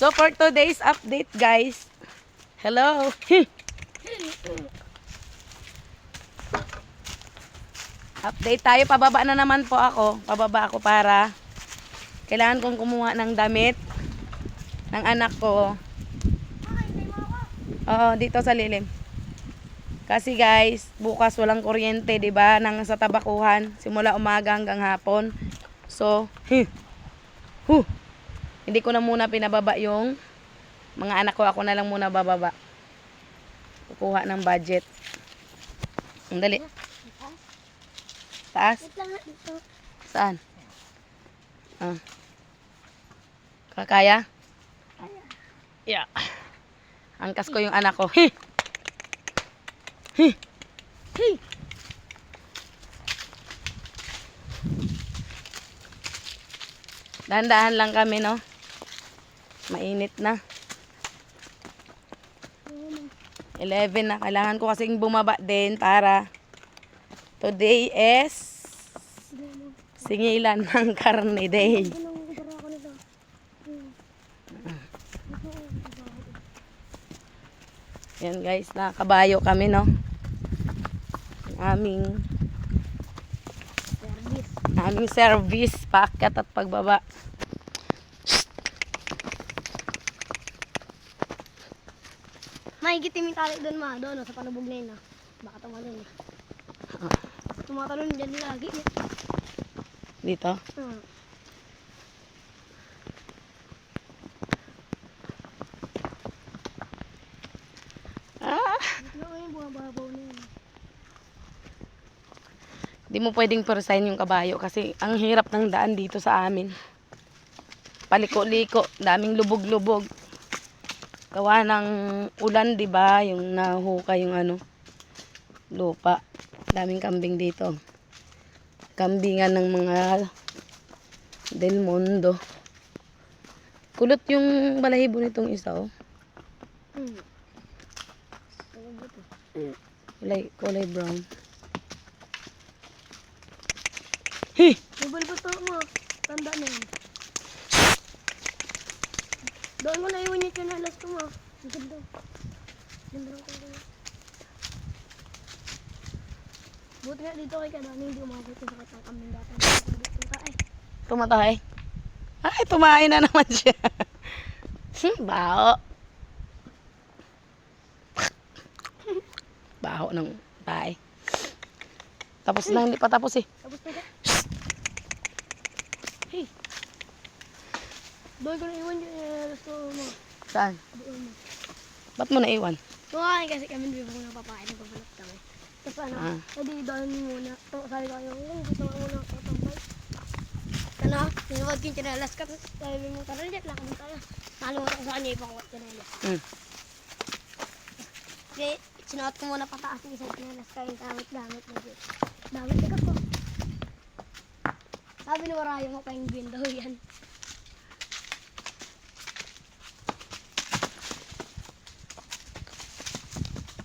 So for today's update guys. Hello. update tayo. Pababa na naman po ako. Pababa ako para kailangan kong kumuha ng damit ng anak ko. Oo, dito sa lilim. Kasi guys, bukas walang kuryente, 'di ba? Nang sa tabakuhan simula umaga hanggang hapon. So, huh, huh, hindi ko na muna pinababa yung mga anak ko. Ako na lang muna bababa. Kukuha ng budget. Ang dali. Taas? Saan? Ah. Kakaya? Kaya. Yeah. Angkas ko yung anak ko. Hi! Hi! Hi! Dahan-dahan lang kami, no? Mainit na. 11 na. Kailangan ko kasing bumaba din para today is singilan ng karne day. Yan guys, nakabayo kami no. Aming aming service paakyat at pagbaba. Mahigit yung tali doon ma, doon sa panubog na yun no. Baka tumalon eh. Tumatalon dyan lagi. Dito. Hmm. Ah, Dito na yung bumababaw na yun. di mo pwedeng persayin yung kabayo kasi ang hirap ng daan dito sa amin. Paliko-liko, daming lubog-lubog. Gawa ng ulan, 'di ba? Yung nahuka yung ano lupa. Daming kambing dito. Kambingan ng mga Del Mundo. Kulot yung balahibo nitong isa, oh. Hmm. Kulay, kulay brown. Hey! May balbato mo. Tanda na yun. Doon mo na iwan yung chanalas ko mo. Ang ganda. Ganda ng kulay. Buti nga dito kay Kadani, hindi umabot yung sakit ng kaming dati. Tumatay. Ay, tumain na naman siya. Hmm, Baho. Baho ng tae. Tapos na, hindi pa tapos eh. Tapos na ka. Hey! Doon ko na iwan yung chanalas ko mo. Saan? Doon mo. Ba't mo naiwan? Kumain kasi kami, hindi mo napapakain, nagpapalat kami. Tapos ano, Ah. edi doon muna. To, sabi ko kayo, oh, gusto mo muna ako tambay. Ano, sinuwag ko yung chinalas ka. Tapos sabi mo, tara dyan, lakad tayo. Nalimutan ko sa kanya ibang kwat chinalas. Hmm. Kaya sinuot ko muna pataas yung isang chinalas ka yung gamit-gamit na dyan. Damit ka ko. Sabi ni pa yung daw yan.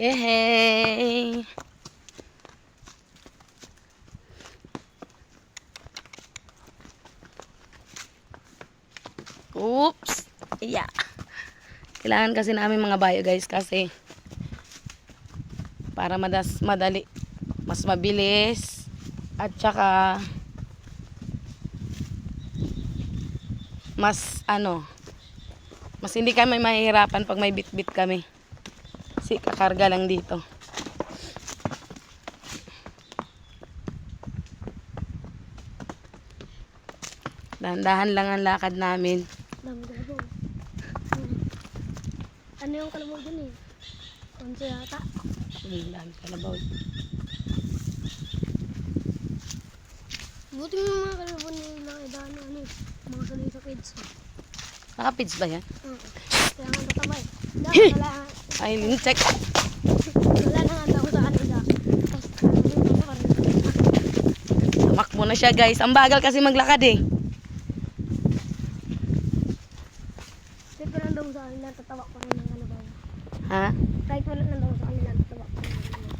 Yay! Oops! Yeah. Kailangan kasi namin mga bayo guys kasi para madas madali mas mabilis at saka mas ano mas hindi kami mahihirapan pag may bit-bit kami. Kasi kakarga lang dito. Dahan-dahan lang ang lakad namin. Hmm. Ano yung kalabaw dun eh? Konso yata. Ang dami kalabaw. Buti mo yung mga kalabaw nila kay Dano, ano eh. Mga sa kids. Nakapids ba yan? Oo. Kaya nga tatamay. Dahil wala, Ay, lincheck. wala na nga daw sa kanila. Tumakbo na siya guys. Ang bagal kasi maglakad eh. Kahit wala daw sa kanila, tatawa rin ng kalabaw. Ha? Kahit wala daw sa kanila, tatawa rin ng kalabaw.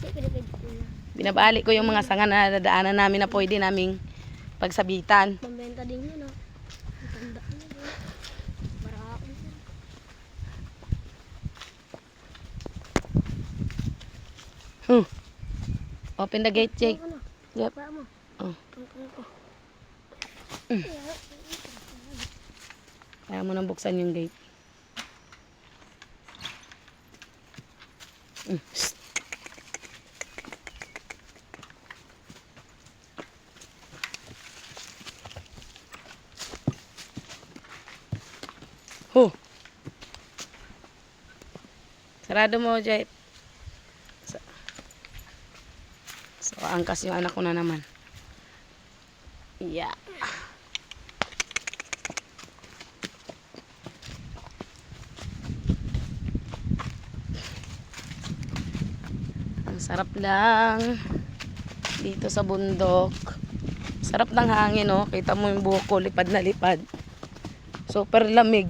Kasi pinipid ko na. Binabalik ko yung mga sanga na dadaanan namin na pwede naming pagsabitan. Pambenta din yun, no? Ang tanda niya, no? Para ako Huh. Open the gate, Jake. Yep. Oh. Ko. Kaya mo nang buksan yung gate. Mm. Shh. Huh. Sarado mo, Jay. So, so, angkas yung anak ko na naman. Yeah. Sarap lang dito sa bundok. Sarap ng hangin, oh. Kita mo yung buhok ko, lipad na lipad. Super lamig.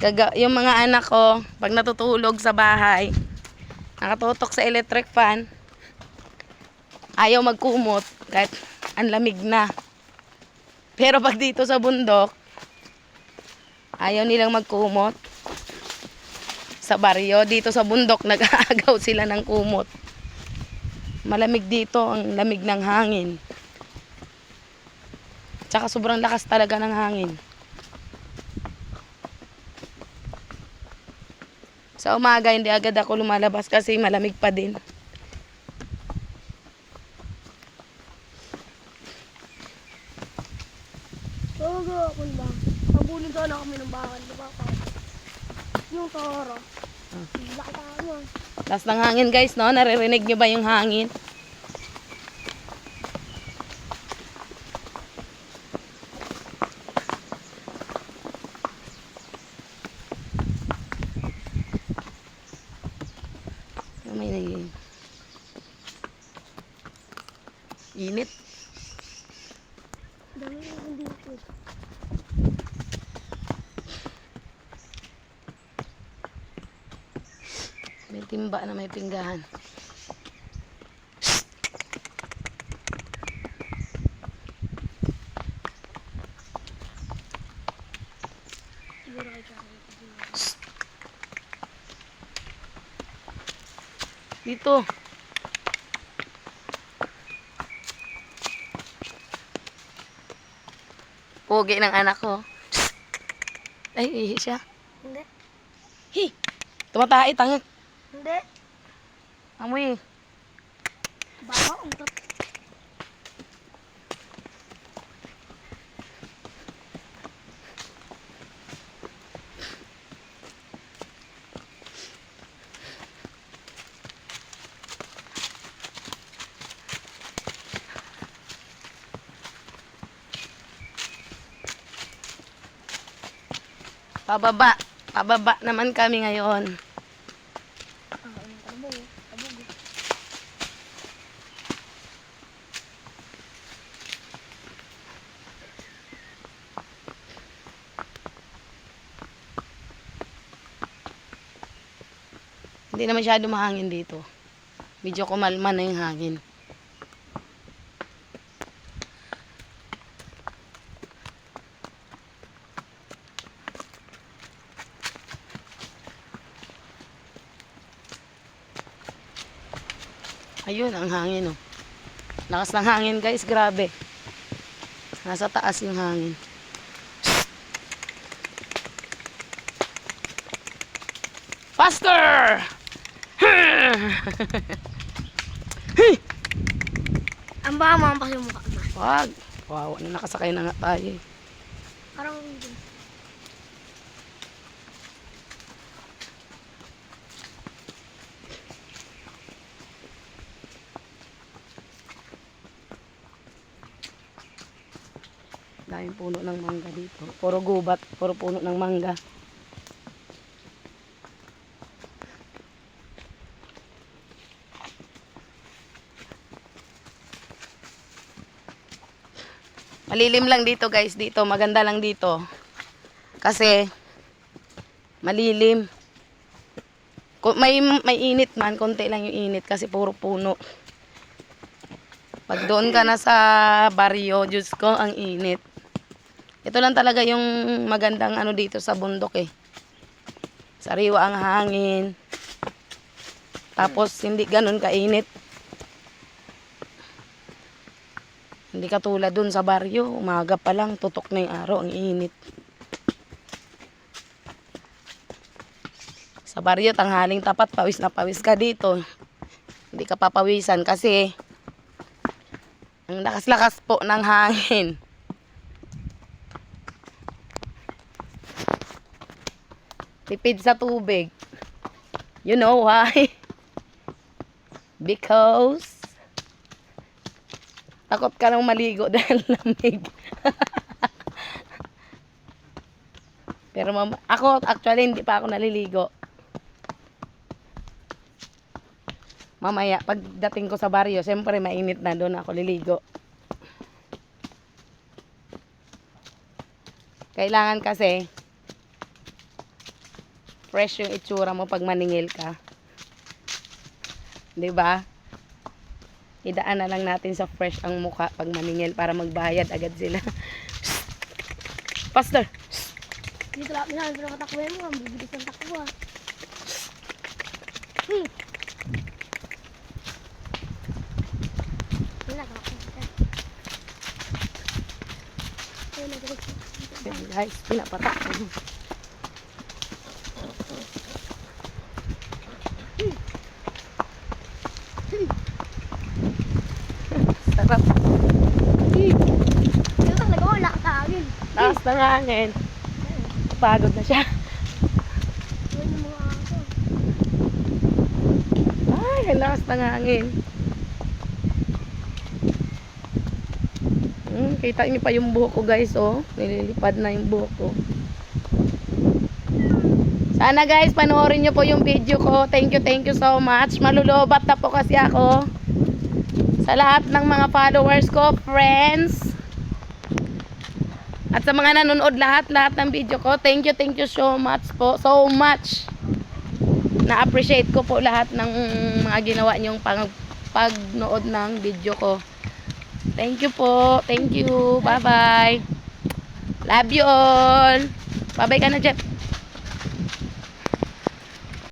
Kaga, yung mga anak ko, pag natutulog sa bahay, nakatutok sa electric fan, ayaw magkumot kahit ang lamig na. Pero pag dito sa bundok, ayaw nilang magkumot sa baryo. Dito sa bundok, nag-aagaw sila ng kumot. Malamig dito, ang lamig ng hangin. Tsaka sobrang lakas talaga ng hangin. Sa umaga, hindi agad ako lumalabas kasi malamig pa din. Oo, ako ba? Pabulin sana kami ng bakan, di ba? Yung toro. Ah. Laki ka mo. Ng hangin guys, no? Naririnig nyo ba yung hangin? May naging... Init. Dami yung hindi ko. May timba na may pinggahan. Dito. Pogi ng anak ko. Ay, ihi siya. Hindi. Hi! Tumatae, tanga. Amoy. Baka ang tat. Pababa. Pababa naman kami ngayon. Ah, ang kabog. Kabog. Hindi na masyado mahangin dito. Medyo kumalma na yung hangin. Ayun, ang hangin oh. Lakas ng hangin guys, grabe. Nasa taas yung hangin. Faster! Ang baka mamampas yung mukha mo. Wag. Wow, ano nakasakay na nga tayo. eh. Parang Daming puno ng mangga dito. Puro gubat, puro puno ng mangga. Malilim lang dito guys, dito. Maganda lang dito. Kasi, malilim. May, may init man, konti lang yung init kasi puro puno. Pag doon ka na sa baryo, Diyos ko, ang init. Ito lang talaga yung magandang ano dito sa bundok eh. Sariwa ang hangin. Tapos hindi ganun kainit. Hindi katulad dun sa baryo, umaga pa lang, tutok na yung araw, ang init. Sa baryo, tanghaling tapat, pawis na pawis ka dito. Hindi ka papawisan kasi ang lakas-lakas po ng hangin. Tipid sa tubig. You know why? Because takot ka nang maligo dahil lamig. Pero mama, ako actually hindi pa ako naliligo. Mamaya, pagdating ko sa baryo, siyempre mainit na doon ako liligo. Kailangan kasi fresh yung itsura mo pag maningil ka. 'Di ba? Idaan na lang natin sa fresh ang mukha pag maningil para magbayad agad sila. Pastor, Dito lang, minsan pero katakbo mo, ang bibilis ng takbo ah. Hmm. Na, guys, pinapatak ko. Sarap. Dito talaga wala ka sa akin. Taas ng hangin. Pagod na siya. Ay, ang lakas ng hangin. Hmm, kita niyo pa yung buhok ko guys, oh. Nililipad na yung buhok ko. Sana guys, panoorin niyo po yung video ko. Thank you, thank you so much. Malulobat na po kasi ako. Sa lahat ng mga followers ko, friends. At sa mga nanonood lahat, lahat ng video ko, thank you, thank you so much po. So much na-appreciate ko po lahat ng mga ginawa niyong pang pagnood ng video ko. Thank you po. Thank you. Bye-bye. Love you all. Bye-bye ka na, Jeff.